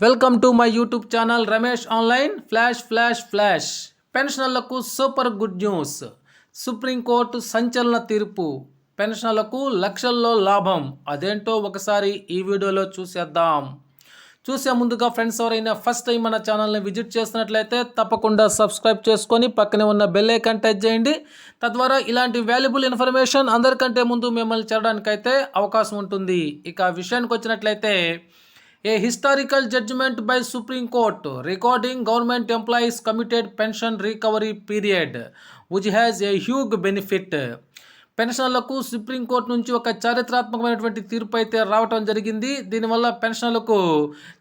Welcome to my YouTube channel Ramesh online flash flash flash పెన్షనర్లకు super good news supreme court సంచలన తీర్పు. పెన్షనర్లకు లక్షల్లో లాభం. అదేంటో ఒకసారి ఈ వీడియోలో చూసేద్దాం. చూసే ముందుగా ఫ్రెండ్స్ ఎవరైనా ఫస్ట్ టైం మన ఛానల్ని విజిట్ చేస్తున్నట్లయితే తప్పకుండా సబ్స్క్రైబ్ చేసుకొని పక్కనే ఉన్న బెల్ ఐకాన్ టచ్ చేయండి. తద్వారా ఇలాంటి వాల్యుబుల్ ఇన్ఫర్మేషన్ అందరికంటే ముందు మిమ్మల్ని చేరడానికైతే అవకాశం ఉంటుంది. ఇక విషయానికి వచ్చినట్లయితే a historical judgement by supreme court recording government employees committed pension recovery period which has a huge benefit పెన్షన్లకు సుప్రీంకోర్టు నుంచి ఒక చారిత్రాత్మకమైనటువంటి తీర్పు అయితే రావటం జరిగింది. దీనివల్ల పెన్షన్లకు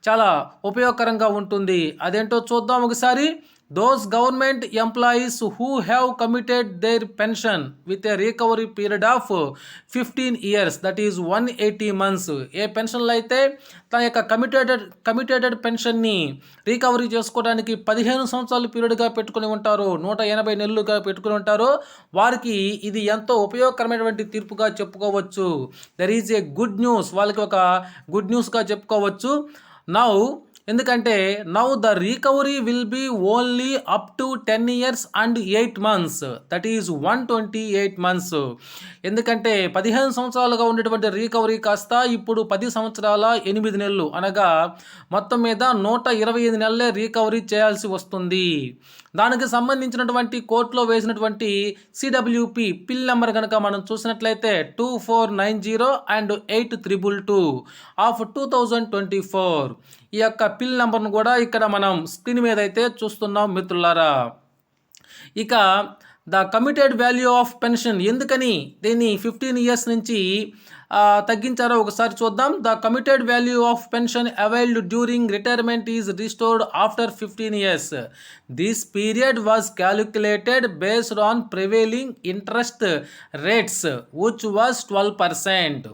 చాలా ఉపయోగకరంగా ఉంటుంది. అదేంటో చూద్దాం ఒకసారి. Those government employees who have committed their pension with a recovery period of fifteen years that is one eighty months ఏ పెన్షన్లు అయితే తన యొక్క కమిటేటెడ్ కమిటేటెడ్ పెన్షన్ని రికవరీ చేసుకోవడానికి పదిహేను సంవత్సరాల పీరియడ్గా పెట్టుకుని ఉంటారు నూట ఎనభై నెలలుగా పెట్టుకుని ఉంటారు వారికి ఇది ఎంతో ఉపయోగకరమైనటువంటి తీర్పుగా చెప్పుకోవచ్చు. There is a good news వాళ్ళకి ఒక గుడ్ న్యూస్గా చెప్పుకోవచ్చు. నౌ ఎందుకంటే now the recovery will be only up to ten years and eight months that is one twenty eight months ఎందుకంటే పదిహేను సంవత్సరాలుగా ఉండేటువంటి రికవరీ కాస్త ఇప్పుడు పది సంవత్సరాల ఎనిమిది నెలలు అనగా మొత్తం మీద నూట ఇరవై ఐదు నెలలే రికవరీ చేయాల్సి వస్తుంది. దానికి సంబంధించినటువంటి కోర్టులో వేసినటువంటి సిడబ్ల్యూపి పిల్ నెంబర్ కనుక మనం చూసినట్లయితే two four nine zero and eight triple two of two thousand twenty four ఈ యొక్క పిల్ నెంబర్ను కూడా ఇక్కడ మనం స్క్రీన్ మీద అయితే చూస్తున్నాం మిత్రులారా. ఇక the committed value of pension ఎందుకని దీన్ని ఫిఫ్టీన్ ఇయర్స్ నుంచి తగ్గించారో ఒకసారి చూద్దాం. The committed value of pension availed during retirement is restored after fifteen years this period was calculated based on prevailing interest rates which was twelve percent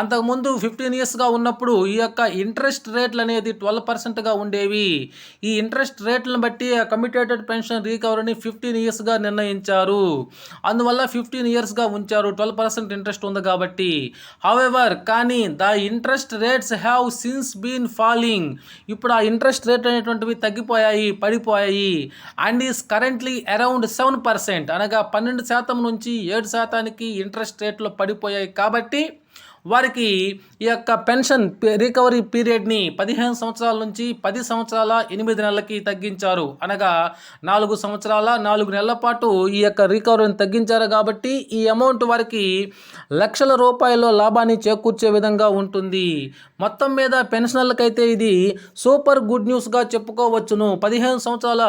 అంతకుముందు fifteen ఇయర్స్గా ఉన్నప్పుడు ఈ యొక్క ఇంట్రెస్ట్ రేట్లు అనేది ట్వెల్వ్ పర్సెంట్గా ఉండేవి. ఈ ఇంట్రెస్ట్ రేట్లను బట్టి ఆ కమిటేటెడ్ పెన్షన్ రీకవరీని ఫిఫ్టీన్ ఇయర్స్గా నిర్ణయించారు. అందువల్ల ఫిఫ్టీన్ ఇయర్స్గా ఉంచారు. ట్వెల్వ్ పర్సెంట్ ఇంట్రెస్ట్ ఉంది కాబట్టి. హౌఎవర్ కానీ the interest rates have since been falling ఇప్పుడు ఆ ఇంట్రెస్ట్ రేట్ అనేటువంటివి తగ్గిపోయాయి పడిపోయాయి. And is currently around seven percent అనగా పన్నెండు శాతం నుంచి ఏడు శాతానికి ఇంట్రెస్ట్ రేట్లు పడిపోయాయి. కాబట్టి వారికి ఈ యొక్క పెన్షన్ రికవరీ పీరియడ్ని పదిహేను సంవత్సరాల నుంచి పది సంవత్సరాల ఎనిమిది నెలలకి తగ్గించారు. అనగా నాలుగు సంవత్సరాల నాలుగు నెలల పాటు ఈ యొక్క రికవరీని తగ్గించారు కాబట్టి ఈ అమౌంట్ వారికి లక్షల రూపాయల లాభాన్ని చేకూర్చే విధంగా ఉంటుంది. మొత్తం మీద పెన్షనర్లకైతే ఇది సూపర్ గుడ్ న్యూస్గా చెప్పుకోవచ్చును. పదిహేను సంవత్సరాల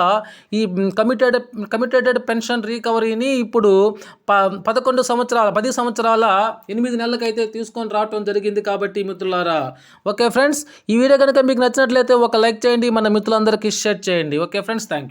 ఈ కమిటెడ్ కమిటెడ్ పెన్షన్ రికవరీని ఇప్పుడు ప పదకొండు సంవత్సరాల పది సంవత్సరాల ఎనిమిది నెలలకైతే తీసుకొని రావటం జరిగింది కాబట్టి మిత్రులారా. ఓకే ఫ్రెండ్స్ ఈ వీడియో కనుక మీకు నచ్చినట్లయితే ఒక లైక్ చేయండి మన మిత్రులందరికీ షేర్ చేయండి. Okay friends thank